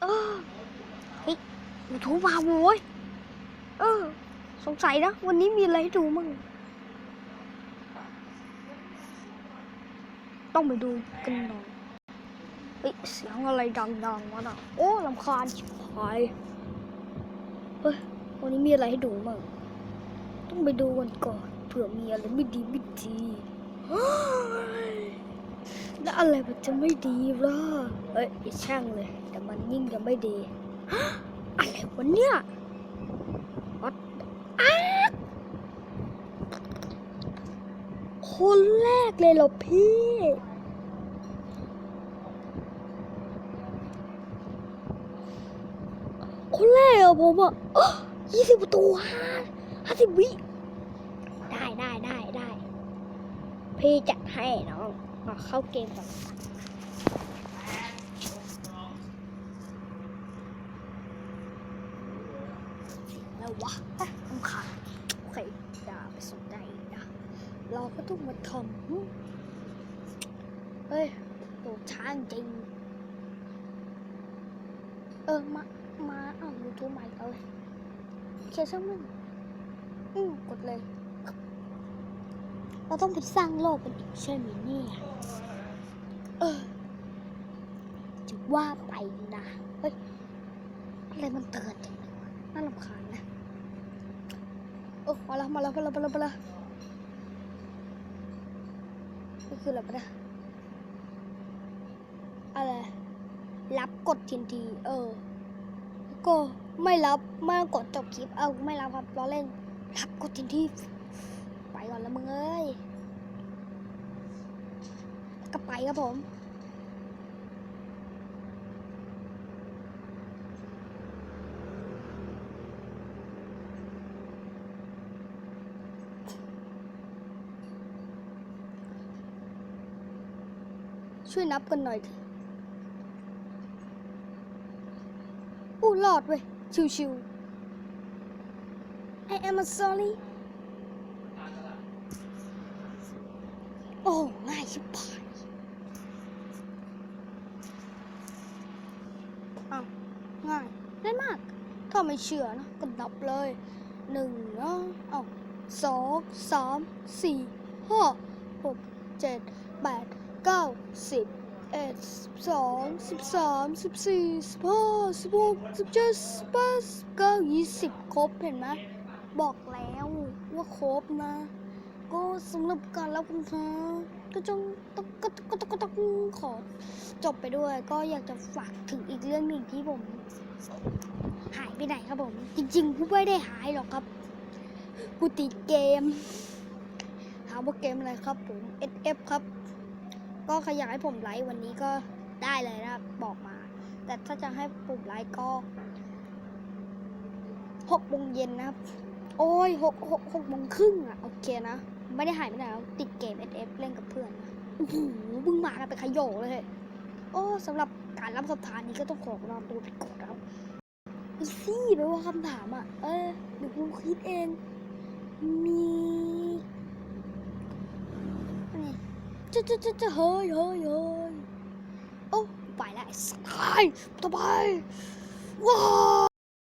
เออเฮ้ยยูทูบมาโว้ยเออ สงสัยนะ วันนี้มีอะไรให้ดูมั่งต้องไปดูกันหน่อยเฮ้ยเสียงอะไรดังๆวะน่ะโอ้ลำคาญชิบหายเฮ้ยวันนี้มีอะไรให้ดูมั่งต้องไปดูกันก่อนเผื่อมีอะไรไม่ดีไม่ดี แล้วอะไรมันจะไม่ดีล่ะเอ้ยช่างเลย แต่มันยิ่งจะไม่ดีอะไรวะเนี่ย What? อ้าคนแรกเลยเหรอพี่คนแรกเหรอผมอะยี่สิบประตูห้าห้าสิบวิได้ได้ได้ได้ พี่จัดให้น้อง มาเข้าเกมก่อนแล้ววะอะลำคาญโอเคอย่าไปสนใจนะเราก็ต้องมาทำเฮ้ยโดดช้างจริง เออ มา มาอ้าวยูทูบใหม่เอาเลยโอเคช่างมันอืมกดเลย เราต้องไปสร้างโลกกันอีกใช่ไหมเนี่ย เออ จะว่าไปนะ เฮ้ย อะไรมันเตือนจังเลยวะน่ารำคาญนะ โอ้มาแล้วมาแล้วมาแล้วมาแล้วมาแล้วนี่คืออะไรปะนี่ยอะไร รับกดทันทีเออ ก็ไม่รับไม่กดจบคลิป เอาไม่รับครับล้อเล่น รับกดทันที ก่อนล้วมึงเอ้ยก็ไปครับผมช่วยนับกันหน่อยเถอะอู้รอดเว้ย ชิวๆ I am sorry อ้ง่ายชิบหายอ้าวง่ายได้มาก ถ้าไม่เชื่อนะก็นับเลยหนึ่งนะอ้าสองสามสี่ห้าหกเจ็ดแปดเก้าสิบเอ็ดสิบสองสิบสามสิบสี่สิบห้าสิบหกสิบเจ็ดสิบแปดสิบเก้ายี่สิบครบเห็นไหมบอกแล้วว่าครบนะ ก็สำหรับการรับคุณค้าก็จงต้องก็ก็ต้องก็ต้องขอจบไปด้วย ก็อยากจะฝากถึงอีกเรื่องหนึ่งที่ผม หายไปไหนครับผม จริงๆกูไม่ได้หายหรอกครับกูติดเกมถามว่าเกมอะไรครับผม SF ครับ ก็ขยายผมไลฟ์วันนี้ก็ได้เลยนะบอกมา แต่ถ้าจะให้ปุ่มไลฟ์ก็หกโมงเย็นนะครับ โอ้ยหกหกหกโมงครึ่งอะโอเคนะ ไม่ได้หายไปไหนแล้วติดเกม SF เล่นกับเพื่อนโอ้โหเพิ่งมากันไปนขยโยเลย โอ้สำหรับการรับคำถามนี้ก็ต้องขอลาตัวไปก่อนครับดูสิแปลว่าคำถามอะ เออเดี๋ยวกูคิดเอง มีนี่จะจะจะจะเฮ้ยเฮ้ยเฮ้ยโอ้ไปแล้วไอ้สัสต่อไปว้า